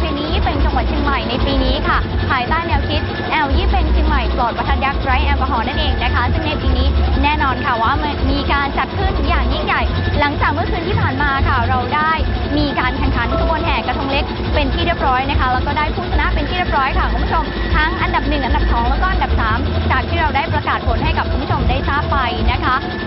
เพณียี่เป็งจังหวัดเชียงใหม่ในปีนี้ค่ะ ภายใต้แนวคิดแอลยี่เป็งเชียงใหม่ปลอดประทัดยักษ์ไร้แอลกอฮอล์นั่นเองนะคะ ซึ่งในปีนี้แน่นอนค่ะว่ามีการจัดขึ้นอย่างยิ่งใหญ่ หลังจากเมื่อคืนที่ผ่านมาค่ะเราได้มีการแข่งขันขบวนแห่กระทงเล็กเป็นที่เรียบร้อยนะคะแล้วก็ได้ผู้ชนะเป็นที่เรียบร้อยค่ะคุณผู้ชมทั้งอันดับหนึ่งอันดับสองแล้วก็อันดับสามจากที่เราได้ประกาศผลให้กับ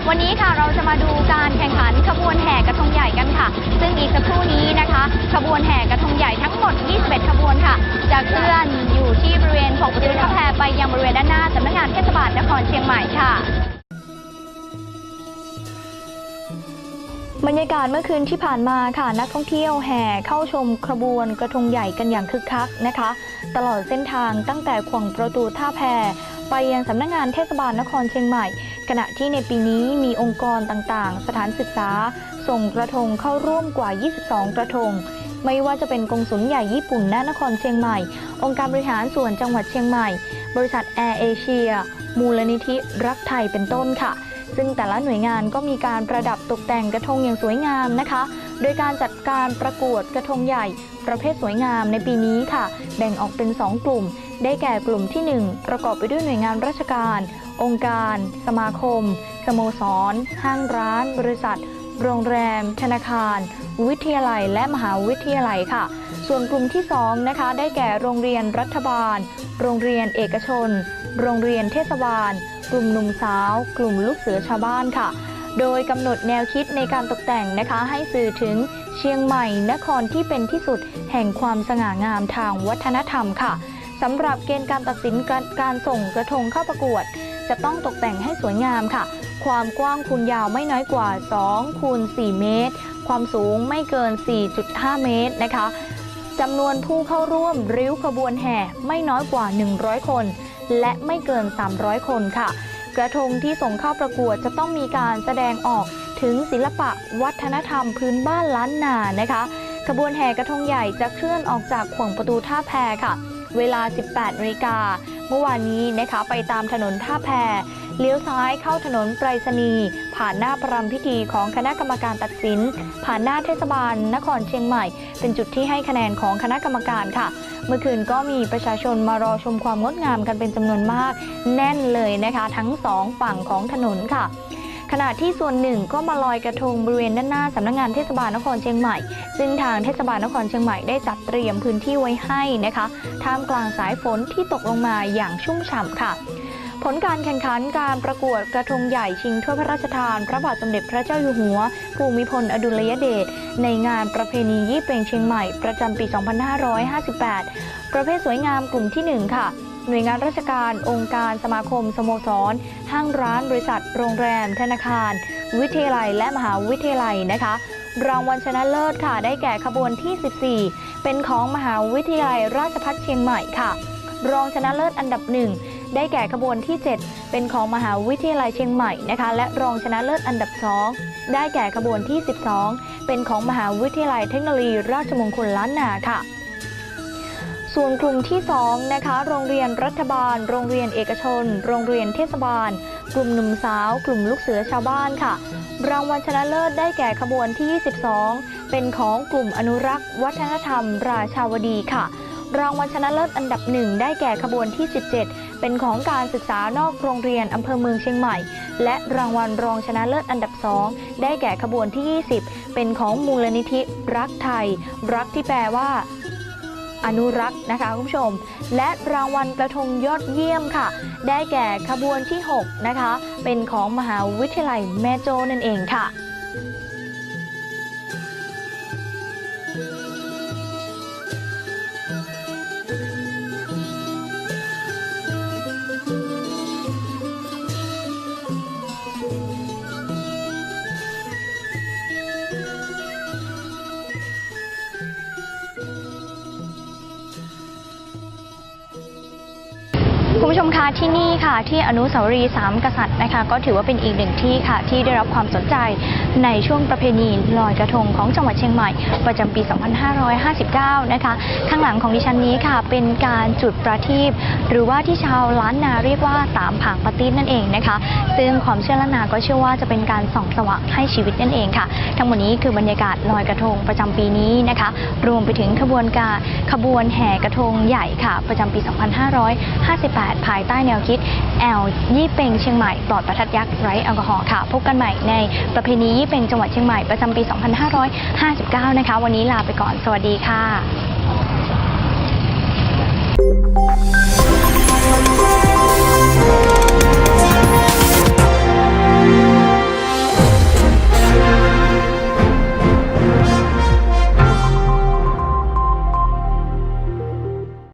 วันนี้ค่ะเราจะมาดูการแข่งขันขบวนแห่กระทงใหญ่กันค่ะ ซึ่งอีกสักครู่นี้นะคะ ขบวนแห่กระทงใหญ่ทั้งหมด 21 ขบวนค่ะ จะเคลื่อนอยู่ที่บริเวณของประตูท่าแพไปยังบริเวณด้านหน้าสำนักงานเทศบาลนครเชียงใหม่ค่ะบรรยากาศเมื่อคืนที่ผ่านมาค่ะ นักท่องเที่ยวแห่เข้าชมขบวนกระทงใหญ่กันอย่างคึกคักนะคะ ตลอดเส้นทางตั้งแต่ขวงประตูท่าแพ ไปยังสำนักงานเทศบาลนครเชียงใหม่ ขณะที่ในปีนี้มีองค์กรต่างๆ สถานศึกษา ส่งกระทงเข้าร่วมกว่า 22 กระทง ไม่ว่าจะเป็นกงสุลใหญ่ญี่ปุ่นณนครเชียงใหม่ องค์การบริหารส่วนจังหวัดเชียงใหม่ บริษัทแอร์เอเชียมูลนิธิรักไทยเป็นต้นค่ะ ซึ่งแต่ละหน่วยงานก็มีการประดับตกแต่งกระทงอย่างสวยงามนะคะ โดยการจัดการประกวดกระทงใหญ่ ประเภทสวยงามในปีนี้ค่ะ แบ่งออกเป็น 2 กลุ่ม ได้แก่กลุ่มที่ 1 ประกอบไปด้วยหน่วยงานราชการ องค์การ สมาคม สโมสร ห้างร้าน บริษัท โรงแรม ธนาคาร วิทยาลัยและมหาวิทยาลัยค่ะ ส่วนกลุ่มที่ 2 นะคะ ได้แก่โรงเรียนรัฐบาล โรงเรียนเอกชน โรงเรียนเทศบาล กลุ่มหนุ่มสาว กลุ่มลูกเสือชาวบ้านค่ะ โดยกำหนดแนวคิดในการตกแต่งนะคะ ให้สื่อถึงเชียงใหม่ นครที่เป็นที่สุดแห่งความสง่างามทางวัฒนธรรมค่ะสำหรับเกณฑ์การตัดสินการการส่งกระทงเข้าประกวด จะต้องตกแต่งให้สวยงามค่ะ ความกว้างคูณยาวไม่น้อยกว่า2คูณ4เมตร ความสูงไม่เกิน 4.5 เมตรนะคะจำนวนผู้เข้าร่วมริ้วขบวนแห่ไม่น้อยกว่า 100 คน และไม่เกิน 300 คนค่ะ กระทงที่ส่งเข้าประกวดจะต้องมีการแสดงออกถึงศิลปะวัฒนธรรมพื้นบ้านล้านนานะคะ ขบวนแห่กระทงใหญ่จะเคลื่อนออกจากขวงประตูท่าแพค่ะ เวลา 18นาฬิกาเมื่อวานนี้นะคะไปตามถนนท่าแพ เลี้ยวซ้ายเข้าถนนไปรษณีย์ผ่านหน้าปรำพิธีของคณะกรรมการตัดสิน ผ่านหน้าเทศบาล นครเชียงใหม่ เป็นจุดที่ให้คะแนนของคณะกรรมการค่ะ เมื่อคืนก็มีประชาชนมารอชมความงดงามกันเป็นจำนวนมาก แน่นเลยนะคะ ทั้งสองฝั่งของถนนค่ะขณะที่ส่วนหนึ่งก็มาลอยกระทงบริเวณด้านหน้าสำนักงานเทศบาลนครเชียงใหม่ ซึ่งทางเทศบาลนครเชียงใหม่ได้จัดเตรียมพื้นที่ไว้ให้นะคะ ท่ามกลางสายฝนที่ตกลงมาอย่างชุ่มฉ่ำค่ะ ผลการแข่งขันการประกวดกระทงใหญ่ชิงถ้วยพระราชทาน พระบาทสมเด็จพระเจ้าอยู่หัว ภูมิพลอดุลยเดชในงานประเพณียี่เปงเชียงใหม่ประจำปี 2558 ประเภทสวยงามกลุ่มที่ 1 ค่ะหน่วยงานราชการ องค์การสมาคม สโมสร ห้างร้าน บริษัท โรงแรม ธนาคาร วิทยาลัย และมหาวิทยาลัยนะคะ รางวัลชนะเลิศค่ะ ได้แก่ขบวนที่ 14 เป็นของมหาวิทยาลัยราชภัฏเชียงใหม่ค่ะ รองชนะเลิศอันดับหนึ่ง ได้แก่ขบวนที่ 7 เป็นของมหาวิทยาลัยเชียงใหม่นะคะและรองชนะเลิศอันดับ 2 ได้แก่ขบวนที่ 12 เป็นของมหาวิทยาลัยเทคโนโลยี ราชมงคลล้านนาค่ะส่วนกลุ่มที่2นะคะโรงเรียนรัฐบาล โรงเรียนเอกชน โรงเรียนเทศบาล กลุ่มหนุ่มสาว กลุ่มลูกเสือชาวบ้านค่ะ รางวัลชนะเลิศได้แก่ขบวนที่ 22 เป็นของกลุ่มอนุรักษ์ วัฒนธรรม ราชาวดีค่ะ รางวัลชนะเลิศอันดับหนึ่งได้แก่ขบวนที่ 17 เป็นของการศึกษานอกโรงเรียนอำเภอเมืองเชียงใหม่ และรางวัลรองชนะเลิศอันดับ2ได้แก่ขบวนที่ 20 เป็นของมูลนิธิรักไทย รักที่แปลว่าอนุรักษ์นะคะคุณผู้ชม และรางวัลกระทงยอดเยี่ยมค่ะ ได้แก่ขบวนที่ 6 นะคะ เป็นของมหาวิทยาลัยแม่โจ้นั่นเองค่ะ ผู้ชมคะที่นี่ค่ะ ที่อนุสาวรีย์สามกษัตริย์นะคะ ก็ถือว่าเป็นอีกหนึ่งที่ค่ะ ที่ได้รับความสนใจในช่วงประเพณีลอยกระทงของจังหวัดเชียงใหม่ ประจำปี 2559 นะคะ ข้างหลังของดิฉันนี้ค่ะ เป็นการจุดประทีปหรือว่าที่ชาวล้านนาเรียกว่าตามผางปะตีนนั่นเองนะคะ ซึ่งความเชื่อล้านนาก็เชื่อว่าจะเป็นการส่องสว่างให้ชีวิตนั่นเองค่ะ ทั้งหมดนี้คือบรรยากาศลอยกระทงประจำปีนี้นะคะ รวมไปถึงขบวนการขบวนแห่กระทงใหญ่ค่ะ ประจำปี 2558ภายใต้แนวคิดแอลยี่เปงเชียงใหม่ปลอดประทัดยักษ์ไร้แอลกอฮอล์ค่ะ พบกันใหม่ในประเพณียี่เปงจังหวัดเชียงใหม่ประจำปี 2559 นะคะ วันนี้ลาไปก่อน สวัสดีค่ะ